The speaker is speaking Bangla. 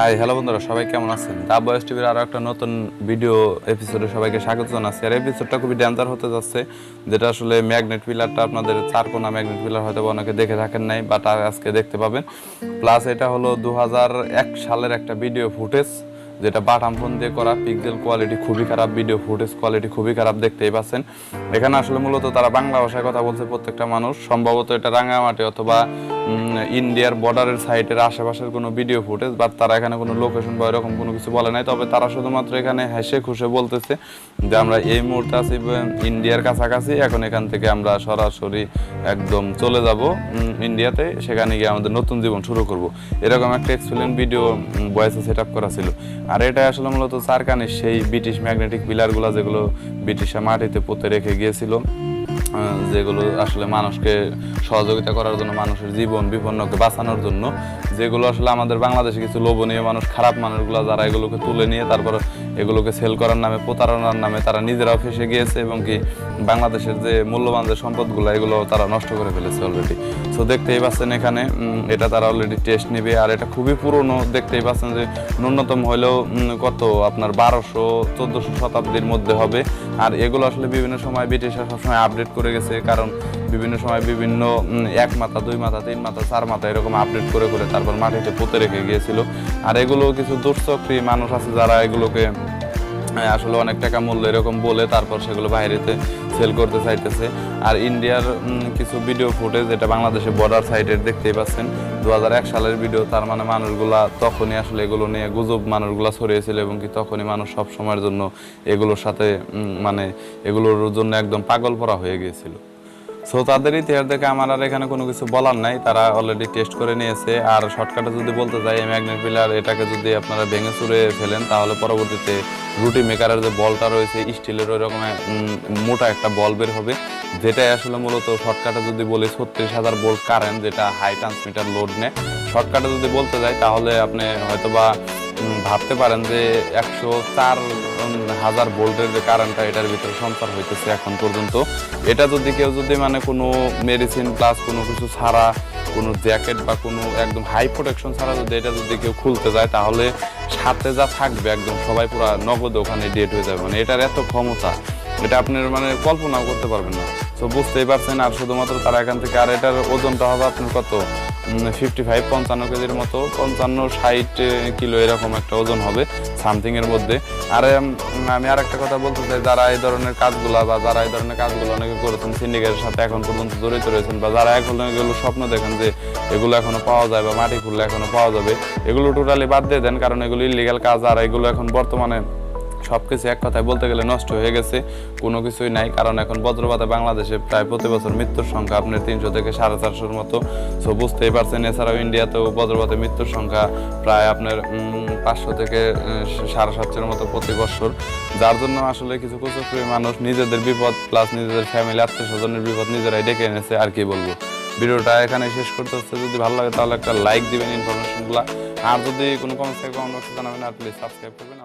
হাই হ্যালো বন্ধুরা, সবাই কেমন আছেন? দা বয়স টিভির আরও একটা নতুন ভিডিও এপিসোডে সবাইকে স্বাগত জানাচ্ছি। আর এপিসোডটা খুবই ড্যান্সার হতে যাচ্ছে, যেটা আসলে ম্যাগনেট পিলারটা আপনাদের চার কোনা ম্যাগনেট পিলার হয়তো অনেকে দেখে থাকেন নাই বাট আজকে দেখতে পাবেন। প্লাস এটা হলো দু সালের একটা ভিডিও ফুটেজ যেটা বাটাম ফোন দিয়ে করা পিক্সেল কোয়ালিটি খুবই খারাপ ভিডিও ফুটেজ কোয়ালিটি খুবই খারাপ, দেখতেই পাচ্ছেন। এখানে আসলে মূলত তারা বাংলা ভাষায় কথা বলছে প্রত্যেকটা মানুষ। সম্ভবত এটা রাঙ্গামাটি অথবা ইন্ডিয়ার বর্ডারের সাইটের আশেপাশের কোনো ভিডিও ফুটেজ বা তারা এখানে কোনো লোকেশন বা এরকম কোনো কিছু বলে নাই। তবে তারা শুধুমাত্র এখানে হেসে খুশে বলতেছে যে, আমরা এই মুহূর্তে আছি ইন্ডিয়ার কাছাকাছি, এখন এখান থেকে আমরা সরাসরি একদম চলে যাব ইন্ডিয়াতে। সেখানে গিয়ে আমাদের নতুন জীবন শুরু করব। এরকম একটা এক্সপ্লেন ভিডিও ভয়েসে সেট আপ করা ছিল। আর এটা আসলে মূলত চারকানের সেই ব্রিটিশ ম্যাগনেটিক পিলারগুলো যেগুলো ব্রিটিশরা মাটিতে পুঁতে রেখে গিয়েছিল। যেগুলো আসলে মানুষকে সহযোগিতা করার জন্য, মানুষের জীবন বিপন্নকে বাঁচানোর জন্য, যেগুলো আসলে আমাদের বাংলাদেশে কিছু লোভনীয় মানুষ, খারাপ মানুষগুলো যারা এগুলোকে তুলে নিয়ে তারপর এগুলোকে সেল করার নামে, প্রতারণার নামে তারা নিজেরাও ফেসে গিয়েছে এবং কি বাংলাদেশের যে মূল্যবান যে সম্পদগুলো, এগুলো তারা নষ্ট করে ফেলেছে অলরেডি সো দেখতেই পাচ্ছেন এখানে এটা তারা অলরেডি টেস্ট নেবে, আর এটা খুবই পুরনো, দেখতেই পাচ্ছেন যে ন্যূনতম হলেও কত? আপনার বারোশো, চোদ্দোশো শতাব্দীর মধ্যে হবে। আর এগুলো আসলে বিভিন্ন সময় ব্রিটিশরা সবসময় আপডেট করে গেছে, কারণ বিভিন্ন সময় বিভিন্ন এক মাথা, দুই মাথা, তিন মাথা, চার মাথা এরকম আপডেট করে করে তারপর মাটিতে পুঁতে রেখে গিয়েছিল। আর এগুলো কিছু দুঃচক্রী মানুষ আছে যারা এগুলোকে আসলে অনেক টাকা মূল্য এরকম বলে তারপর সেগুলো বাইরেতে সেল করতে চাইতেছে। আর ইন্ডিয়ার কিছু ভিডিও ফুটেজ যেটা বাংলাদেশে বর্ডার সাইডের দেখতেই পাচ্ছেন দু হাজার এক সালের ভিডিও তার মানে মানুষগুলা তখনই আসলে এগুলো নিয়ে গুজব, মানুষগুলা ছড়িয়েছিল এবং কি তখনই মানুষ সব সময়ের জন্য এগুলোর সাথে মানে এগুলোর জন্য একদম পাগল পরা হয়ে গিয়েছিল। সো তাদের ইতিহাস দেখে আমার আর এখানে কোনো কিছু বলার নাই, তারা অলরেডি টেস্ট করে নিয়েছে। আর শর্টকাটে যদি বলতে চাই ম্যাগনেট পিলার এটাকে যদি আপনারা ভেঙে চুরে ফেলেন, তাহলে পরবর্তীতে রুটি মেকারের যে বলটা রয়েছে স্টিলের ওই রকম মোটা একটা বল বের হবে যেটা আসলে মূলত শর্টকাটে যদি বলি, ছত্রিশ হাজার ভোল্ট কারেন্ট যেটা হাই ট্রান্সমিটার লোড নেয়। শর্টকাটে যদি বলতে যাই, তাহলে আপনি হয়তোবা ভাবতে পারেন যে একশো চার হাজার ভোল্টের যে কারেন্টটা এটার ভিতরে সঞ্চার হইতেছে এখন পর্যন্ত। এটা যদি কেউ যদি মানে কোনো মেডিসিন প্লাস কোনো কিছু ছাড়া, কোনো জ্যাকেট বা কোনো একদম হাই প্রোটেকশন ছাড়া যদি এটা যদি কেউ খুলতে যায়, তাহলে সাথে যা থাকবে একদম সবাই পুরো নগদ ওখানে ডেট হয়ে যাবে। মানে এটার এত ক্ষমতা, এটা আপনার মানে কল্পনাও করতে পারবেন না। তো বুঝতেই পারছেন, আর শুধুমাত্র তারা এখান থেকে, আর এটার ওজনটা হবে আপনার কত? ফিফটি ফাইভ পঞ্চান্ন কেজির মতো, পঞ্চান্ন, ষাট কিলো এরকম একটা ওজন হবে সামথিংয়ের মধ্যে। আর আমি আর একটা কথা বলতে চাই, যারা এই ধরনের কাজগুলা বা যারা এই ধরনের কাজগুলো অনেকে করেছেন সিন্ডিকেটের সাথে এখন পর্যন্ত জড়িত রয়েছেন, বা যারা এখন এগুলো স্বপ্ন দেখেন যে এগুলো এখনও পাওয়া যায় বা মাটি খুললে এখনও পাওয়া যাবে, এগুলো টোটালি বাদ দিয়ে দেন, কারণ এগুলো ইলিগাল কাজ, আর এগুলো এখন বর্তমানে সব কিছু এক কথায় বলতে গেলে নষ্ট হয়ে গেছে। কোনো কিছুই নাই, কারণ এখন বজ্রপাতে বাংলাদেশে প্রায় প্রতি বছর মৃত্যুর সংখ্যা আপনার তিনশো থেকে সাড়ে চারশোর মতো। সো বুঝতেই পারছেন, এছাড়াও ইন্ডিয়াতেও বজ্রপাতে মৃত্যুর সংখ্যা প্রায় আপনার পাঁচশো থেকে সাড়ে সাতশোর মতো প্রতি বছর। যার জন্য আসলে কিছু কুচক্রী মানুষ নিজেদের বিপদ প্লাস নিজেদের ফ্যামিলি আত্মীয় স্বজনের বিপদ নিজেরাই ডেকে এনেছে, আর কি বলব। ভিডিওটা এখানে শেষ করতে হচ্ছে। যদি ভালো লাগে তাহলে একটা লাইক দিবেন ইনফরমেশনগুলো আর যদি কোনো কমেন্ট থাকে কমেন্ট জানাবেন, আর প্লিজ সাবস্ক্রাইব করবেন।